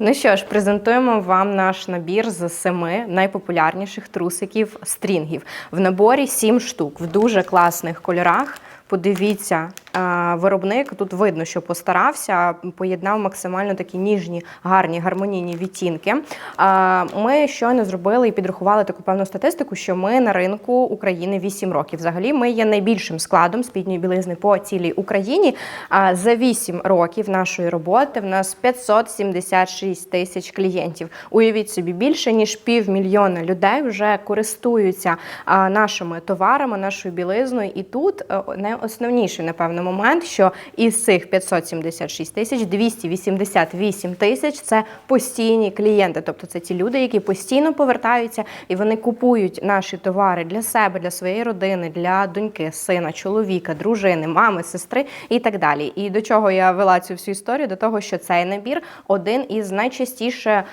Ну що ж, презентуємо вам наш набір з семи найпопулярніших трусиків стрінгів. В наборі сім штук в дуже класних кольорах. Подивіться, е, виробник тут видно, що постарався, поєднав максимально такі ніжні, гарні, гармонійні відтінки. Е, Ми щойно зробили і підрахували таку певну статистику, що ми на ринку України 8 років. Взагалі, ми є найбільшим складом спідньої білизни по цілій Україні. А За 8 років нашої роботи в нас 576 тисяч клієнтів. Уявіть собі, більше ніж півмільйона людей вже користуються нашими товарами, нашою білизною. І тут е, найосновніший, напевно, момент, що із цих 576 тисяч 288 тисяч це постійні клієнти. Тобто це ті люди, які постійно повертаються і вони купують наші товари для себе, для своєї родини, для доньки, сина, чоловіка, дружини, мами, сестри і так далі. І до чого я вела цю всю історію? До того, що цей набір один із найчастіше, е,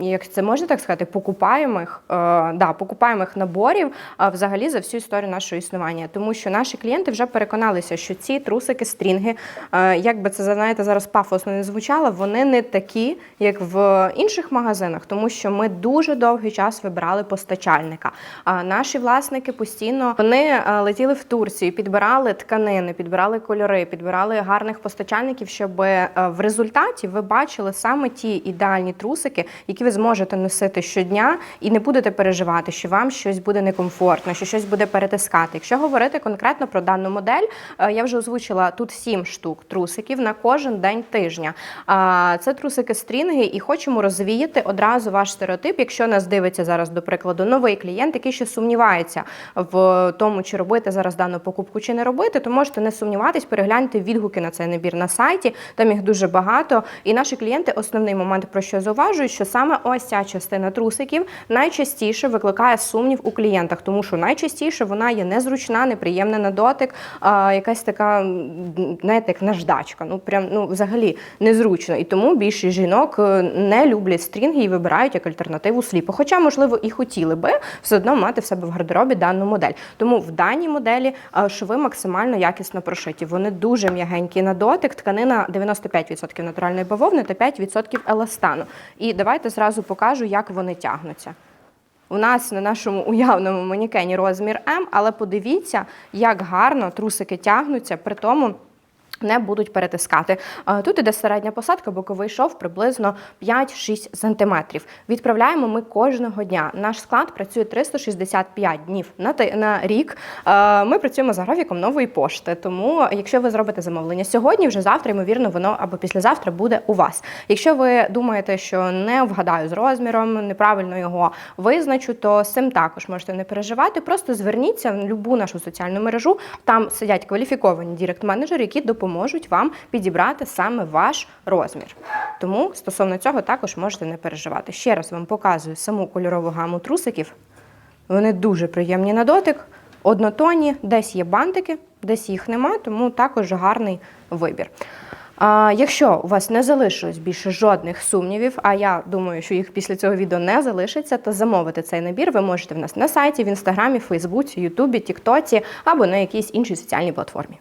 як це можна так сказати, покупаємих, е, да, покупаємих наборів е, взагалі за всю історію нашого існування. Тому що наші клієнти вже переконалися, що ці трусики, стрінги, е, як би це знаєте, зараз пафосно не звучало, вони не такі, як в інших магазинах, тому що ми дуже довгий час вибирали постачальника. А наші власники постійно вони е, летіли в Турцію, підбирали тканини, підбирали кольори, підбирали гарних постачальників, щоб е, в результаті ви бачили саме ті ідеальні трусики, які ви зможете носити щодня, і не будете переживати, що вам щось буде некомфортно, що щось буде перетискати. Якщо говорити конкретно про дану модель, е, я вже озвучила тут сім штук трусиків на кожен день тижня. Це трусики стрінги, і хочемо розвіяти одразу ваш стереотип. Якщо нас дивиться зараз, до прикладу, новий клієнт, який ще сумнівається в тому, чи робити зараз дану покупку, чи не робити, то можете не сумніватись, перегляньте відгуки на цей набір на сайті. Там їх дуже багато. І наші клієнти основний момент про що зауважують, що саме ось ця частина трусиків найчастіше викликає сумнів у клієнтах, тому що найчастіше вона є незручна, неприємна на дотик, а, якась така, знаєте, як наждачка. Ну прям ну взагалі незручно. І тому більшість жінок е, не люблять стрінги і вибирають як альтернативу сліпу. Хоча, можливо, і хотіли би все одно мати в себе в гардеробі дану модель. Тому в даній моделі е, шви максимально якісно прошиті. Вони дуже м'ягенькі на дотик. Тканина 95% натуральної бавовни та 5% еластану. І давайте зразу покажу, як вони тягнуться. У нас на нашому уявному манікені розмір М, але подивіться, як гарно трусики тягнуться, при тому. Не будуть перетискати. Е, Тут іде середня посадка, боковий шов приблизно 5-6 см. Відправляємо ми кожного дня. Наш склад працює 365 днів на на рік. Е, Ми працюємо за графіком нової пошти. Тому, якщо ви зробите замовлення сьогодні, вже завтра, ймовірно, воно або післязавтра буде у вас. Якщо ви думаєте, що не вгадаю з розміром, неправильно його визначу, то цим також можете не переживати. Просто зверніться в будь-яку нашу соціальну мережу. Там сидять кваліфіковані дірект-менеджери, які допоможуть вам підібрати саме ваш розмір. Тому стосовно цього також можете не переживати. Ще раз вам показую саму кольорову гаму трусиків. Вони дуже приємні на дотик, однотонні, десь є бантики, десь їх нема, тому також гарний вибір. А, якщо у вас не залишилось більше жодних сумнівів, а я думаю, що їх після цього відео не залишиться, то замовити цей набір ви можете в нас на сайті, в інстаграмі, Фейсбуці, Ютубі, Тіктоці або на якійсь іншій соціальній платформі.